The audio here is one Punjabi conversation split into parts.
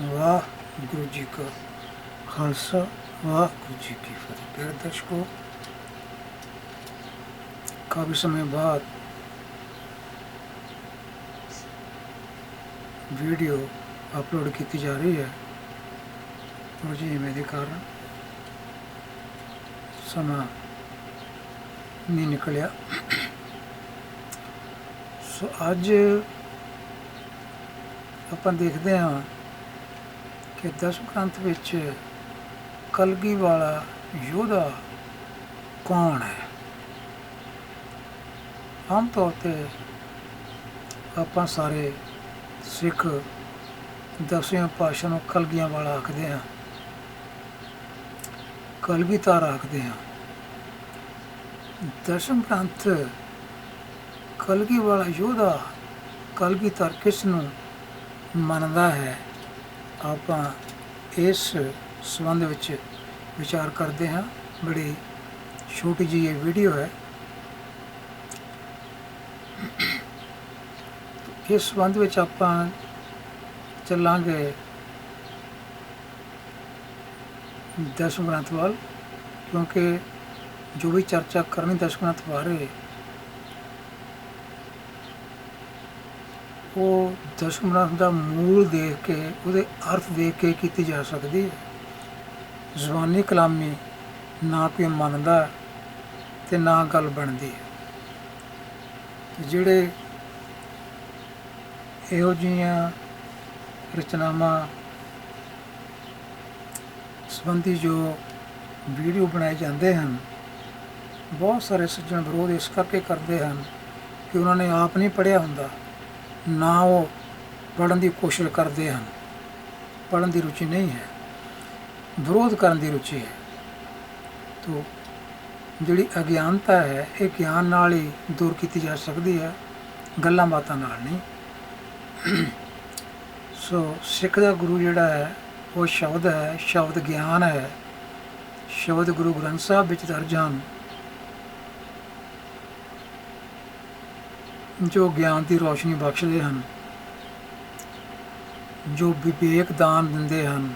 ਵਾਹਿਗੁਰੂ ਜੀ ਕਾ ਖਾਲਸਾ ਵਾਹਿਗੁਰੂ ਜੀ ਕੀ ਫਤਿਹ ਪਿਆਰੇ ਦਰਸ਼ਕੋ ਕਾਫੀ ਸਮੇਂ ਬਾਅਦ ਵੀਡੀਓ ਅਪਲੋਡ ਕੀਤੀ ਜਾ ਰਹੀ ਹੈ ਥੋੜ੍ਹੀ ਜਿਹੀ ਐਵੇਂ ਦੇ ਕਾਰਨ ਸਮਾਂ ਨਹੀਂ ਨਿਕਲਿਆ ਸੋ ਅੱਜ ਆਪਾਂ ਦੇਖਦੇ ਹਾਂ ਕਿ ਦਸਮ ਗ੍ਰੰਥ ਵਿੱਚ ਕਲਗੀ ਵਾਲਾ ਯੋਧਾ ਕੌਣ ਹੈ? ਆਮ ਤੌਰ ਤੇ ਆਪਾਂ ਸਾਰੇ ਸਿੱਖ ਦਸਵੇਂ ਪਾਤਸ਼ਾਹ ਨੂੰ ਕਲਗੀਆਂ ਵਾਲਾ ਆਖਦੇ ਹਾਂ, ਕਲਗੀ ਕਲਗੀਧਰ ਆਖਦੇ ਹਾਂ। ਦਸਮ ਗ੍ਰੰਥ, ਕਲਗੀ ਵਾਲਾ ਯੋਧਾ ਕਲਗੀ ਕਲਗੀਧਰ ਕਿਸ ਨੂੰ ਮੰਨਦਾ ਹੈ? ਆਪਾਂ ਇਸ ਸੰਬੰਧ ਵਿੱਚ ਵਿਚਾਰ ਕਰਦੇ ਹਾਂ। ਬੜੀ ਛੋਟੀ ਜਿਹੀ ਇਹ ਵੀਡੀਓ ਹੈ। ਇਸ ਸੰਬੰਧ ਵਿੱਚ ਆਪਾਂ ਚੱਲਾਂਗੇ ਦਸਮ ਗ੍ਰੰਥ ਵੱਲ, ਕਿਉਂਕਿ ਜੋ ਵੀ ਚਰਚਾ ਕਰਨੀ ਦਸਮ ਗ੍ਰੰਥ ਬਾਰੇ ਉਹ ਦਸਮ ਗ੍ਰੰਥ ਦਾ ਮੂਲ ਦੇਖ ਕੇ, ਉਹਦੇ ਅਰਥ ਦੇਖ ਕੇ ਕੀਤੀ ਜਾ ਸਕਦੀ ਹੈ। ਜ਼ੁਬਾਨੀ ਕਲਾਮੀ ਨਾ ਕੋਈ ਮੰਨਦਾ ਤੇ ਨਾ ਗੱਲ ਬਣਦੀ ਜਿਹੜੇ ਇਹੋ ਜਿਹੀਆਂ ਰਚਨਾਵਾਂ ਸੰਬੰਧੀ ਜੋ ਵੀਡੀਓ ਬਣਾਏ ਜਾਂਦੇ ਹਨ, ਬਹੁਤ ਸਾਰੇ ਸੱਜਣ ਵਿਰੋਧ ਇਸ ਕਰਕੇ ਕਰਦੇ ਹਨ ਕਿ ਉਹਨਾਂ ਨੇ ਆਪ ਨਹੀਂ ਪੜ੍ਹਿਆ ਹੁੰਦਾ। ਨਾ ਉਹ ਪੜ੍ਹਨ ਦੀ ਕੋਸ਼ਿਸ਼ ਕਰਦੇ ਹਨ। ਪੜ੍ਹਨ ਦੀ ਰੁਚੀ ਨਹੀਂ ਹੈ। ਵਿਰੋਧ ਕਰਨ ਦੀ ਰੁਚੀ ਹੈ। ਤੋ ਜਿਹੜੀ ਅਗਿਆਨਤਾ ਹੈ, ਇਹ ਗਿਆਨ ਨਾਲ ਹੀ ਦੂਰ ਕੀਤੀ ਜਾ ਸਕਦੀ ਹੈ। ਗੱਲਾਂ ਬਾਤਾਂ ਨਾਲ ਨਹੀਂ। ਸੋ ਸਿੱਖ ਦਾ ਗੁਰੂ ਜਿਹੜਾ ਹੈ, ਉਹ ਸ਼ਬਦ ਹੈ, ਸ਼ਬਦ ਗਿਆਨ ਹੈ। ਸ਼ਬਦ ਗੁਰੂ ਗ੍ਰੰਥ ਸਾਹਿਬ ਵਿੱਚ ਦਰਜ ਹਨ। ਜੋ ਗਿਆਨ ਦੀ ਰੋਸ਼ਨੀ ਬਖਸ਼ਦੇ ਹਨ, ਜੋ ਵਿਵੇਕ ਦਾਨ ਦਿੰਦੇ ਹਨ।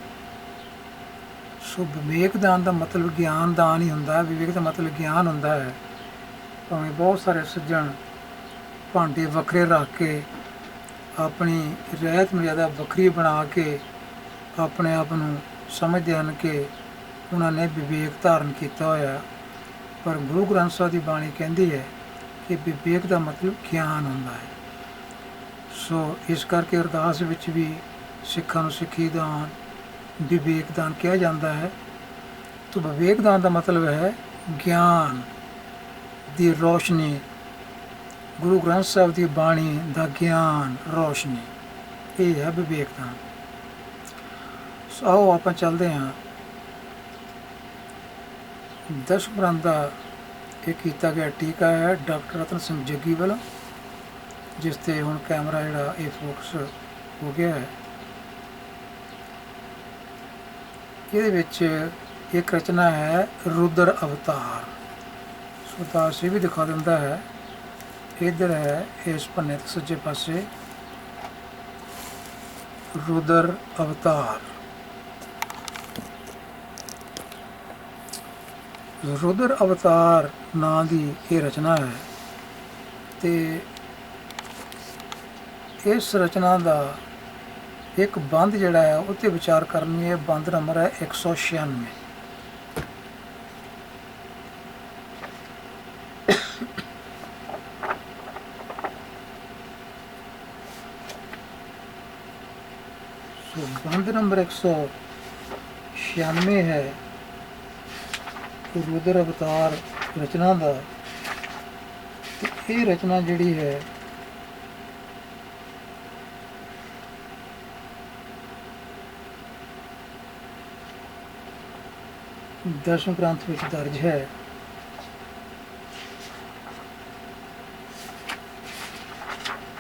ਸੋ ਵਿਵੇਕ ਦਾਨ ਦਾ ਮਤਲਬ ਗਿਆਨ ਦਾਨ ਹੀ ਹੁੰਦਾ ਹੈ। ਵਿਵੇਕ ਦਾ ਮਤਲਬ ਗਿਆਨ ਹੁੰਦਾ ਹੈ। ਭਾਵੇਂ ਬਹੁਤ ਸਾਰੇ ਸੱਜਣ ਭਾਂਡੇ ਵੱਖਰੇ ਰੱਖ ਕੇ ਆਪਣੀ ਰਹਿਤ ਮਰਿਆਦਾ ਵੱਖਰੀ ਬਣਾ ਕੇ ਆਪਣੇ ਆਪ ਨੂੰ ਸਮਝਦੇ ਹਨ ਕਿ ਉਹਨਾਂ ਨੇ ਵਿਵੇਕ ਧਾਰਨ ਕੀਤਾ ਹੋਇਆ ਪਰ ਗੁਰੂ ਗ੍ਰੰਥ ਸਾਹਿਬ ਦੀ ਬਾਣੀ ਕਹਿੰਦੀ ਹੈ ਕਿ ਵਿਵੇਕ ਦਾ ਮਤਲਬ ਗਿਆਨ ਹੁੰਦਾ ਹੈ। ਸੋ ਇਸ ਕਰਕੇ ਅਰਦਾਸ ਵਿੱਚ ਵੀ ਸਿੱਖਾਂ ਨੂੰ ਸਿੱਖੀ ਦਾਨ ਵਿਵੇਕ ਦਾਨ ਕਿਹਾ ਜਾਂਦਾ ਹੈ। ਤਾਂ ਵਿਵੇਕ ਦਾਨ ਦਾ ਮਤਲਬ ਹੈ ਗਿਆਨ ਦੀ ਰੋਸ਼ਨੀ। ਗੁਰੂ ਗ੍ਰੰਥ ਸਾਹਿਬ ਦੀ ਬਾਣੀ ਦਾ ਗਿਆਨ, ਰੋਸ਼ਨੀ, ਇਹ ਹੈ ਵਿਵੇਕ ਦਾਨ। ਸੋ ਆਓ ਆਪਾਂ ਚੱਲਦੇ ਹਾਂ। ਦਸ ਗ੍ਰੰਥ ਦਾ ਇਹ ਕੀਤਾ ਗਿਆ ਟੀਕਾ ਹੈ ਡਾਕਟਰ ਰਤਨ ਸਿੰਘ ਜੱਗੀ ਵੱਲੋਂ, ਜਿਸ ਤੇ ਹੁਣ ਕੈਮਰਾ ਜਿਹੜਾ ਇਹ ਫੋਕਸ ਹੋ ਗਿਆ ਹੈ। ਇਹਦੇ ਵਿੱਚ ਇੱਕ ਰਚਨਾ ਹੈ, ਰੁਦਰ ਅਵਤਾਰ। ਸੋ ਤਾਂ ਵੀ ਦਿਖਾ ਦਿੰਦਾ ਹੈ। ਇਧਰ ਹੈ, ਇਸ ਪੰਨੇ ਤੇ ਸੱਜੇ ਪਾਸੇ, ਰੁਦਰ ਅਵਤਾਰ। ਰੁਦਰ ਅਵਤਾਰ ਨਾਂ ਦੀ ਇਹ ਰਚਨਾ ਹੈ ਤੇ ਇਸ ਰਚਨਾ ਦਾ ਇੱਕ ਬੰਦ ਜਿਹੜਾ ਹੈ, ਉੱਤੇ ਵਿਚਾਰ ਕਰਨੀ ਹੈ ਬੰਦ ਨੰਬਰ ਹੈ 196 ਸੋ ਬੰਦ ਨੰਬਰ 196 ਹੈ। ਰੁਦਰ ਅਵਤਾਰ ਰਚਨਾ ਦਾ ਤੇ ਇਹ ਰਚਨਾ ਜਿਹੜੀ ਹੈ, ਦਸ਼ਮ ਗ੍ਰੰਥ ਵਿੱਚ ਦਰਜ ਹੈ।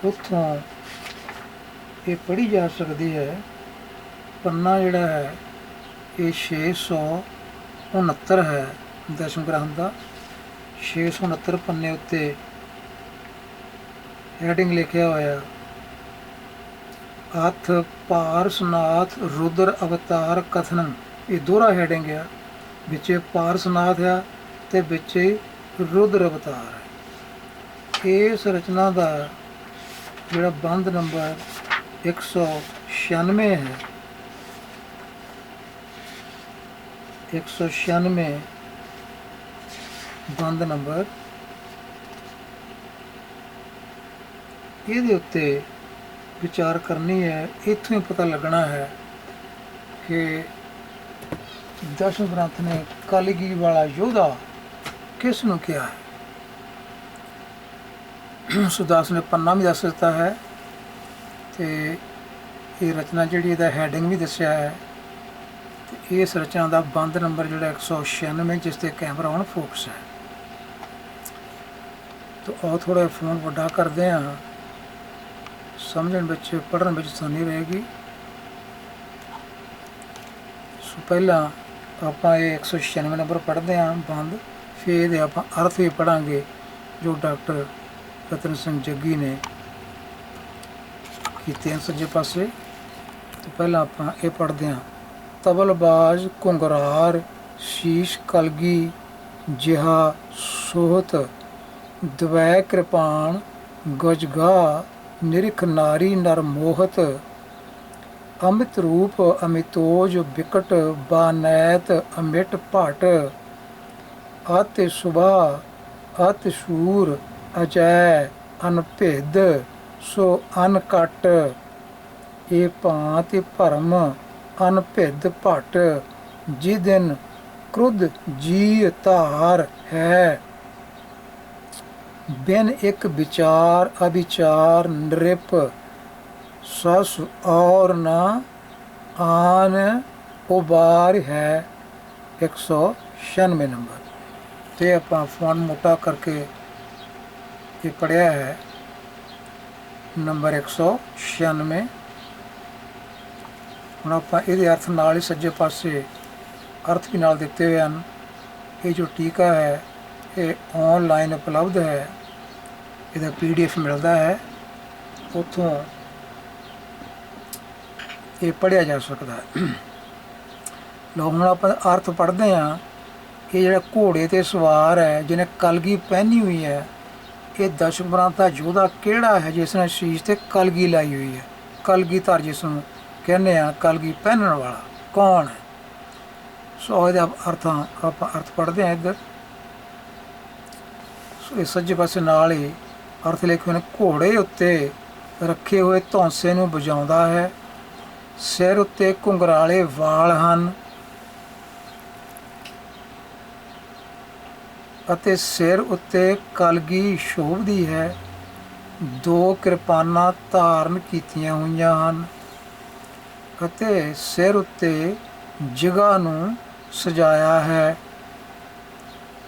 ਉੱਥੋਂ ਇਹ ਪੜ੍ਹੀ ਜਾ ਸਕਦੀ ਹੈ। ਪੰਨਾ ਜਿਹੜਾ ਹੈ, ਇਹ 669 ਹੈ। ਦਸ਼ਮ ਗ੍ਰੰਥ ਦਾ 669 ਪੰਨੇ ਉੱਤੇ ਹੈਡਿੰਗ ਲਿਖਿਆ ਹੋਇਆ। ਅਥ ਪਾਰਸਨਾਥ ਰੁਦਰ ਅਵਤਾਰ ਕਥਨੰ। ਇਹ ਦੋਹਰਾ ਹੈਡਿੰਗ ਆ। ਵਿੱਚੇ ਪਾਰਸਨਾਥ ਆ ਤੇ ਵਿੱਚ ਰੁਦਰ ਅਵਤਾਰ ਹੈ ਇਸ ਰਚਨਾ ਦਾ ਜਿਹੜਾ ਬੰਦ ਨੰਬਰ 196 ਹੈ। 196 ਬੰਦ ਨੰਬਰ ਇਹਦੇ ਉੱਤੇ ਵਿਚਾਰ ਕਰਨੀ ਹੈ, ਇੱਥੋਂ ਹੀ ਪਤਾ ਲੱਗਣਾ ਹੈ ਕਿ ਦਸ਼ਮ ਗ੍ਰੰਥ ਨੇ ਕਲਗੀ ਵਾਲਾ ਯੋਧਾ ਕਿਸ ਨੂੰ ਕਿਹਾ ਹੈ? ਸੁਦਾਸ ਨੇ ਪੰਨਾ ਵੀ ਦੱਸ ਦਿੱਤਾ ਹੈ ਤੇ ਇਹ ਰਚਨਾ ਜਿਹੜੀ ਇਹਦਾ ਹੈਡਿੰਗ ਵੀ ਦੱਸਿਆ ਹੈ ਤੇ ਇਸ ਰਚਨਾ ਦਾ ਬੰਦ ਨੰਬਰ ਜਿਹੜਾ 196 ਜਿਸ ਤੇ ਕੈਮਰਾ ਹੁਣ ਫੋਕਸ ਹੈ। ਤੋ ਆਓ ਥੋੜਾ ਫੋਨ ਵੱਡਾ ਕਰਦੇ ਹਾਂ। ਸਮਝਣ ਵਿੱਚ ਪੜਨ ਵਿੱਚ ਆਸਾਨੀ ਰਹੇਗੀ। ਸੋ ਪਹਿਲਾਂ ਆਪਾਂ ਇਹ 196 ਨੰਬਰ ਪੜ੍ਹਦੇ ਹਾਂ, ਬੰਦ। ਫਿਰ ਇਹਦੇ ਆਪਾਂ ਅਰਥ ਵੀ ਪੜਾਂਗੇ ਜੋ ਡਾਕਟਰ ਰਤਨ ਸਿੰਘ ਜੱਗੀ ਨੇ ਕੀਤੇ ਹਨ ਸੱਜੇ ਪਾਸੇ। ਤੇ ਪਹਿਲਾਂ ਆਪਾਂ ਇਹ ਪੜ੍ਹਦੇ ਹਾਂ। ਤਬਲਬਾਜ਼ ਕੁੰਗਰਾਰ ਸ਼ੀਸ਼, ਕਲਗੀ, ਜਿਹਾ, ਸੋਹਤ ਦਵੈ ਕਿਰਪਾਨ ਗਜਗਾ ਨਿਰਖ ਨਾਰੀ ਨਰ ਮੋਹਤ ਅਮਿਤ ਰੂਪ ਅਮਿਤੋਜ ਵਿਕਟ ਬਾਨੈਤ ਅਮਿਟ ਭਟ ਆਤਿ ਸੁਭਾ, ਅਤਿ ਸ਼ੂਰ, ਅਜੈ ਅਨਭੇਦ ਸੋ ਅਨਕਟ ਇਹ ਭਾਂਤਿ ਭਰਮ ਅਨਭੇਦ ਭਟ ਜਿਦਨ ਦਿਨ ਕ੍ਰੁੱਧ ਜੀ ਧਾਰ ਹੈ। ਬਿਨ ਇੱਕ ਵਿਚਾਰ ਅਵਿਚਾਰ ਨ੍ਰਿਪ ਸਸ ਔਰ ਨਾ ਆਨ ਉਬਾਰ ਹੈ। 196 ਨੰਬਰ। ਤੇ ਆਪਾਂ ਫੋਨ ਮੋਟਾ ਕਰਕੇ ਇਹ ਪੜਿਆ ਹੈ। ਨੰਬਰ 196 ਹੁਣ ਆਪਾਂ ਇਹਦੇ ਅਰਥ ਨਾਲ ਹੀ ਸੱਜੇ ਪਾਸੇ ਅਰਥ ਵੀ ਨਾਲ ਦਿੱਤੇ ਹੋਏ ਹਨ। ਇਹ ਜੋ ਟੀਕਾ ਹੈ ਇਹ ਔਨਲਾਈਨ ਉਪਲਬਧ ਹੈ। ਇਹਦਾ ਪੀਡੀਐਫ ਮਿਲਦਾ ਹੈ। ਉੱਥੋਂ ਇਹ ਪੜਿਆ ਜਾ ਸਕਦਾ ਹੈ। ਲੋ ਹੁਣ ਆਪਾਂ ਅਰਥ ਪੜ੍ਹਦੇ ਹਾਂ ਇਹ ਜਿਹੜਾ ਘੋੜੇ ਤੇ ਸਵਾਰ ਹੈ, ਜਿਹਨੇ ਕਲਗੀ ਪਹਿਨੀ ਹੋਈ ਹੈ, ਇਹ ਦਸ਼ਮਰਾਂ ਦਾ ਯੋਧਾ ਕਿਹੜਾ ਹੈ, ਜਿਸ ਨੇ ਸ਼ੀਸ਼ ਤੇ ਕਲਗੀ ਲਾਈ ਹੋਈ ਹੈ? ਕਲਗੀ ਧਰ ਜਿਸ ਨੂੰ ਕਹਿੰਦੇ ਆ ਕਲਗੀ ਪਹਿਨਣ ਵਾਲਾ ਕੌਣ ਹੈ? ਸੋ ਇਹਦਾ ਅਰਥਾਂ ਆਪਾਂ ਅਰਥ ਪੜ੍ਹਦੇ ਹਾਂ ਇੱਧਰ। ਇਹ ਸੱਜੇ ਪਾਸੇ ਨਾਲ ਹੀ ਅਰਥ ਲਿਖੇ ਨੇ ਘੋੜੇ ਉੱਤੇ ਰੱਖੇ ਹੋਏ ਧੌਂਸੇ ਨੂੰ ਵਜਾਉਂਦਾ ਹੈ। ਸਿਰ ਉੱਤੇ ਘੁੰਗਰਾਲੇ ਵਾਲ ਹਨ ਅਤੇ ਸਿਰ ਉੱਤੇ ਕਲਗੀ ਸ਼ੋਭਦੀ ਹੈ। ਦੋ ਕਿਰਪਾਨਾਂ ਧਾਰਨ ਕੀਤੀਆਂ ਹੋਈਆਂ ਹਨ ਅਤੇ ਸਿਰ ਉੱਤੇ ਜਗ੍ਹਾ ਨੂੰ ਸਜਾਇਆ ਹੈ।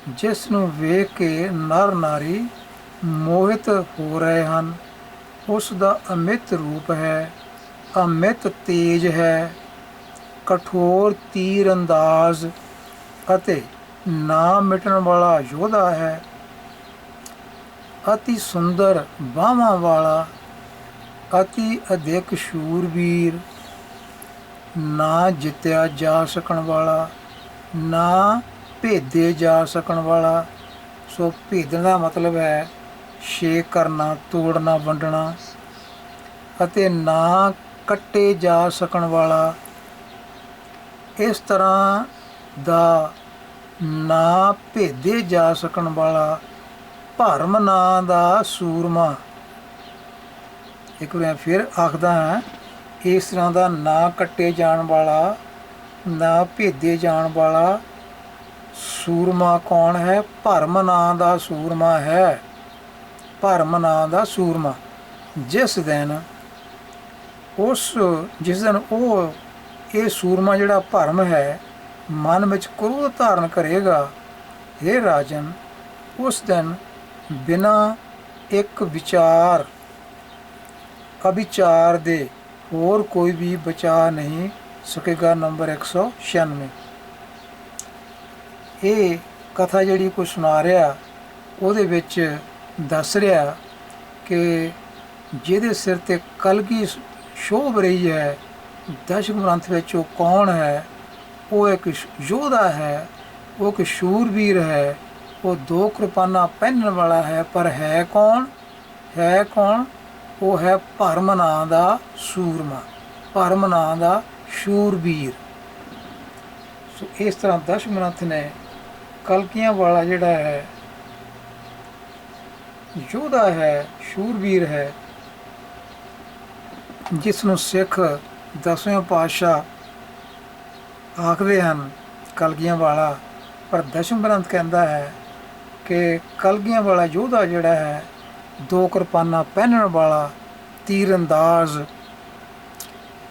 ਜਿਸ ਨੂੰ ਵੇਖ ਕੇ ਨਰ ਨਾਰੀ ਮੋਹਿਤ ਹੋ ਰਹੇ ਹਨ। ਉਸ ਦਾ ਅਮਿਤ ਰੂਪ ਹੈ, ਅਮਿਤ ਤੇਜ ਹੈ, ਕਠੋਰ ਤੀਰ ਅੰਦਾਜ਼ ਅਤੇ ਨਾ ਮਿਟਣ ਵਾਲਾ ਯੋਧਾ ਹੈ। ਅਤੀ ਸੁੰਦਰ ਬਾਹਾਂ ਵਾਲਾ, ਅਤੀ ਅਧਿਕ ਸ਼ੂਰਵੀਰ ਨਾ ਜਿੱਤਿਆ ਜਾ ਸਕਣ ਵਾਲਾ, ਨਾ ਭੇਦੇ ਜਾ ਸਕਣ ਵਾਲਾ। ਸੋ ਭੇਦਣ ਦਾ ਮਤਲਬ ਹੈ ਛੇਕ ਕਰਨਾ, ਤੋੜਨਾ, ਵੰਡਣਾ ਅਤੇ ਨਾ ਕੱਟੇ ਜਾ ਸਕਣ ਵਾਲਾ। ਇਸ ਤਰ੍ਹਾਂ ਦਾ ਨਾ ਭੇਦੇ ਜਾ ਸਕਣ ਵਾਲਾ ਭਰਮ ਨਾਂ ਦਾ ਸੂਰਮਾ। ਇੱਕ ਵਾਰ ਫਿਰ ਆਖਦਾ ਹਾਂ, ਇਸ ਤਰ੍ਹਾਂ ਦਾ ਨਾ ਕੱਟੇ ਜਾਣ ਵਾਲਾ, ਨਾ ਭੇਦੇ ਜਾਣ ਵਾਲਾ ਸੂਰਮਾ ਕੌਣ ਹੈ? ਭਰਮ ਨਾਂ ਦਾ ਸੂਰਮਾ ਹੈ। ਭਰਮ ਨਾਂ ਦਾ ਸੂਰਮਾ। ਜਿਸ ਦਿਨ ਉਸ, ਜਿਸ ਦਿਨ ਉਹ, ਇਹ ਸੂਰਮਾ ਜਿਹੜਾ ਭਰਮ ਹੈ, ਮਨ ਵਿੱਚ ਕ੍ਰੋਧ ਧਾਰਨ ਕਰੇਗਾ हे ਰਾਜਨ, ਉਸ ਦਿਨ ਬਿਨਾ ਇੱਕ ਵਿਚਾਰ ਅਭਿਚਾਰ ਦੇ ਹੋਰ ਕੋਈ ਵੀ ਬਚਾ ਨਹੀਂ ਸਕੇਗਾ ਨੰਬਰ 196 ਇਹ ਕਥਾ ਜਿਹੜੀ ਕੋਈ ਸੁਣਾ ਰਿਹਾ, ਉਹਦੇ ਵਿੱਚ ਦੱਸ ਰਿਹਾ ਕਿ ਜਿਹਦੇ ਸਿਰ ਤੇ ਕਲਗੀ ਸ਼ੋਭ ਰਹੀ ਹੈ, ਦਸ਼ਮ ਗ੍ਰੰਥ ਵਿੱਚ ਉਹ ਕੌਣ ਹੈ, ਉਹ ਇੱਕ ਯੋਧਾ ਹੈ, ਉਹ ਇੱਕ ਸ਼ੂਰਵੀਰ ਹੈ, ਉਹ ਦੋ ਕਿਰਪਾਨਾਂ ਪਹਿਨਣ ਵਾਲਾ ਹੈ, ਪਰ ਹੈ ਕੌਣ? ਹੈ ਕੌਣ? ਉਹ ਹੈ ਭਰਮ ਨਾਂ ਦਾ ਸੂਰਮਾ, ਭਰਮ ਨਾਂ ਦਾ ਸ਼ੂਰਵੀਰ। ਸੋ ਇਸ ਤਰ੍ਹਾਂ ਦਸ਼ਮ ਗ੍ਰੰਥ ਨੇ ਕਲਕੀਆਂ ਵਾਲਾ ਜਿਹੜਾ ਹੈ, ਯੋਧਾ ਹੈ, ਸ਼ੂਰਵੀਰ ਹੈ ਜਿਸ ਨੂੰ ਸਿੱਖ ਦਸਵੇਂ ਪਾਤਸ਼ਾਹ ਆਖਦੇ ਹਨ ਕਲਗੀਆਂ ਵਾਲਾ। ਪਰ ਦਸ਼ਮ ਗ੍ਰੰਥ ਕਹਿੰਦਾ ਹੈ ਕਿ ਕਲਗੀਆਂ ਵਾਲਾ ਯੋਧਾ ਜਿਹੜਾ ਹੈ, ਦੋ ਕਿਰਪਾਨਾਂ ਪਹਿਨਣ ਵਾਲਾ ਤੀਰ ਅੰਦਾਜ਼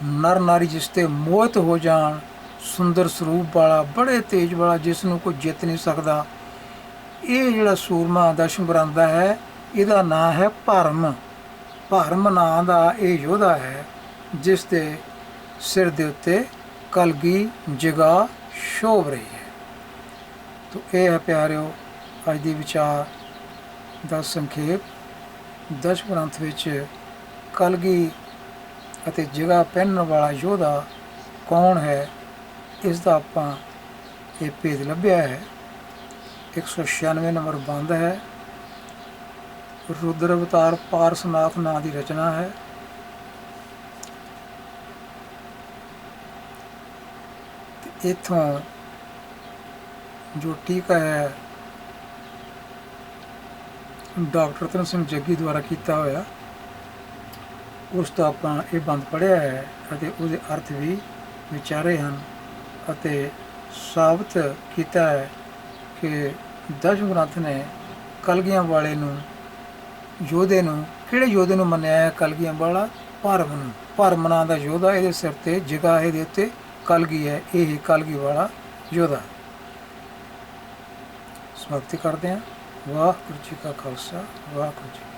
ਨਰ ਨਾਰੀ ਜਿਸ ਤੇ ਮੋਹਿਤ ਹੋ ਜਾਣ ਸੁੰਦਰ ਸਰੂਪ ਵਾਲਾ, ਬੜੇ ਤੇਜ ਵਾਲਾ ਜਿਸ ਨੂੰ ਕੋਈ ਜਿੱਤ ਨਹੀਂ ਸਕਦਾ। ਇਹ ਜਿਹੜਾ ਸੂਰਮਾ ਦਸ਼ਮ ਗ੍ਰੰਥ ਦਾ ਹੈ, ਇਹਦਾ ਨਾਂ ਹੈ ਭਰਮ। ਭਰਮ ਨਾਂ ਦਾ ਇਹ ਯੋਧਾ ਹੈ ਜਿਸ ਦੇ ਸਿਰ ਦੇ ਉੱਤੇ ਕਲਗੀ, ਜਗਾ, ਸ਼ੋਭ ਰਹੀ ਹੈ। ਤੋ ਇਹ ਹੈ ਪਿਆਰਿਓ, ਅੱਜ ਦੀ ਵਿਚਾਰ ਦਾ ਸੰਖੇਪ। ਦਸ਼ ਗ੍ਰੰਥ ਵਿੱਚ ਕਲਗੀ ਅਤੇ ਜਗਾ ਪਹਿਨਣ ਵਾਲਾ ਯੋਧਾ ਕੌਣ ਹੈ? ਇਸ ਦਾ ਆਪਾਂ ਇਹ ਭੇਦ ਲੱਭਿਆ ਹੈ। 196 ਨੰਬਰ ਬੰਦ ਹੈ। ਰੁਦਰ ਅਵਤਾਰ ਪਾਰਸਨਾਥ ਨਾਂ ਦੀ ਰਚਨਾ ਹੈ। ਤੇ ਇਥੋਂ ਜੋ ਟੀਕਾ ਹੈ, ਡਾਕਟਰ ਰਤਨ ਸਿੰਘ ਜੱਗੀ ਦੁਆਰਾ ਕੀਤਾ ਹੋਇਆ, ਉਸ ਦਾ ਆਪਾਂ ਇਹ ਬੰਦ ਪੜਿਆ ਹੈ ਅਤੇ ਉਹਦੇ ਅਰਥ ਵੀ ਵਿਚਾਰੇ ਹਨ। ਅਤੇ ਸਾਬਤ ਕੀਤਾ ਹੈ ਕਿ ਦਸ਼ਮ ਗ੍ਰੰਥ ਨੇ ਕਲਗੀਆਂ ਵਾਲੇ ਨੂੰ, ਯੋਧੇ ਨੂੰ, ਕਿਹੜੇ ਯੋਧੇ ਨੂੰ ਮੰਨਿਆ ਹੈ ਕਲਗੀਆਂ ਵਾਲਾ ਭਰਮ ਨੂੰ। ਭਰਮ ਨਾਂ ਦਾ ਯੋਧਾ ਇਹਦੇ ਸਿਰ ਤੇ, ਜਗ੍ਹਾ ਇਹਦੇ ਉੱਤੇ ਕਲਗੀ ਹੈ, ਇਹ ਹੀ ਕਲਗੀ ਵਾਲਾ ਯੋਧਾ। ਸਮਾਪਤੀ ਕਰਦੇ ਹਾਂ। ਵਾਹਿਗੁਰੂ ਜੀ ਕਾ ਖਾਲਸਾ, ਵਾਹਿਗੁਰੂ ਜੀ